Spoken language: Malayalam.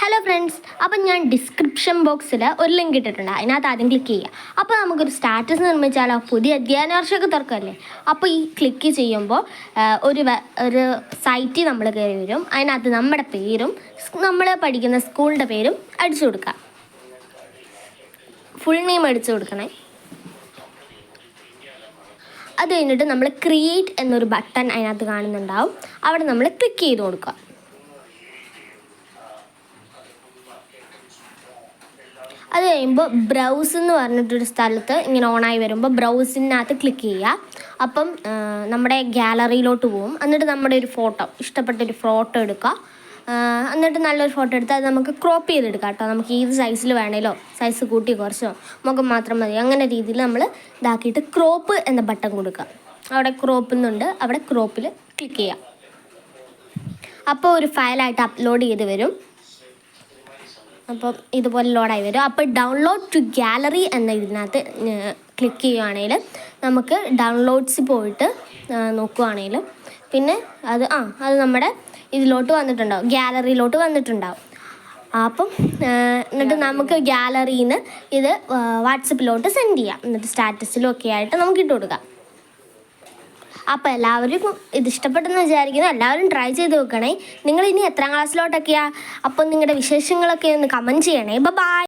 ഹലോ ഫ്രണ്ട്സ് അപ്പം ഞാൻ ഡിസ്ക്രിപ്ഷൻ ബോക്സിൽ ഒരു ലിങ്ക് ഇട്ടിട്ടുണ്ട്. അതിനകത്ത് ആദ്യം ക്ലിക്ക് ചെയ്യുക. അപ്പോൾ നമുക്കൊരു സ്റ്റാറ്റസ് നിർമ്മിച്ചാലോ? പുതിയ അധ്യയന വർഷമൊക്കെ തുറക്കല്ലേ അപ്പോൾ ഈ ക്ലിക്ക് ചെയ്യുമ്പോൾ ഒരു ഒരു സൈറ്റിൽ നമ്മൾ കയറി വരും. അതിനകത്ത് നമ്മുടെ പേരും നമ്മൾ പഠിക്കുന്ന സ്കൂളിന്റെ പേരും അടിച്ചു കൊടുക്കുക. ഫുൾ നെയിം അടിച്ചു കൊടുക്കണേ. അത് കഴിഞ്ഞിട്ട് നമ്മൾ ക്രിയേറ്റ് എന്നൊരു ബട്ടൺ അതിനകത്ത് കാണുന്നുണ്ടാവും. അവിടെ നമ്മൾ ക്ലിക്ക് ചെയ്ത് കൊടുക്കുക. അത് കഴിയുമ്പോൾ ബ്രൗസ് എന്ന് പറഞ്ഞിട്ടൊരു സ്ഥലത്ത് ഇങ്ങനെ ഓണായി വരുമ്പോൾ ബ്രൗസിനകത്ത് ക്ലിക്ക് ചെയ്യുക. അപ്പം നമ്മുടെ ഗാലറിയിലോട്ട് പോകും എന്നിട്ട് നമ്മുടെ ഒരു ഫോട്ടോ ഇഷ്ടപ്പെട്ട ഒരു ഫോട്ടോ എടുക്കുക. എന്നിട്ട് നല്ലൊരു ഫോട്ടോ എടുത്ത് അത് നമുക്ക് ക്രോപ്പ് ചെയ്തെടുക്കാം കേട്ടോ. നമുക്ക് ഏത് സൈസിൽ വേണേലോ സൈസ് കൂട്ടി കുറച്ചോ മുഖം മാത്രം മതി. അങ്ങനെ രീതിയിൽ നമ്മൾ ഇതാക്കിയിട്ട് ക്രോപ്പ് എന്ന ബട്ടൺ കൊടുക്കുക. അവിടെ ക്രോപ്പ് എന്നുണ്ട്. അവിടെ ക്രോപ്പിൽ ക്ലിക്ക് ചെയ്യുക. അപ്പോൾ ഒരു ഫയലായിട്ട് അപ്ലോഡ് ചെയ്ത് വരും. അപ്പം ഇതുപോലെ ലോഡായി വരും. അപ്പോൾ ഡൗൺലോഡ് ടു ഗാലറി എന്ന ഇതിനകത്ത് ക്ലിക്ക് ചെയ്യുകയാണെങ്കിൽ നമുക്ക് ഡൗൺലോഡ്സ് പോയിട്ട് നോക്കുകയാണെങ്കിൽ പിന്നെ അത് ആ അത് നമ്മുടെ ഇതിലോട്ട് വന്നിട്ടുണ്ടാവും. ഗാലറിയിലോട്ട് വന്നിട്ടുണ്ടാവും. അപ്പം എന്നിട്ട് നമുക്ക് ഗാലറിയിൽ നിന്ന് ഇത് വാട്സപ്പിലോട്ട് സെൻഡ് ചെയ്യാം. എന്നിട്ട് സ്റ്റാറ്റസിലും ഒക്കെ ആയിട്ട് നമുക്ക് ഇട്ട് കൊടുക്കാം. അപ്പോൾ എല്ലാവരും ഇത് ഇഷ്ടപ്പെട്ടെന്ന് വിചാരിക്കുന്നു. എല്ലാവരും ട്രൈ ചെയ്ത് നോക്കണേ. നിങ്ങൾ ഇനി എത്രാം ക്ലാസ്സിലോട്ടൊക്കെയാണ് അപ്പം നിങ്ങളുടെ വിശേഷങ്ങളൊക്കെ ഒന്ന് കമന്റ് ചെയ്യണേ. ബൈ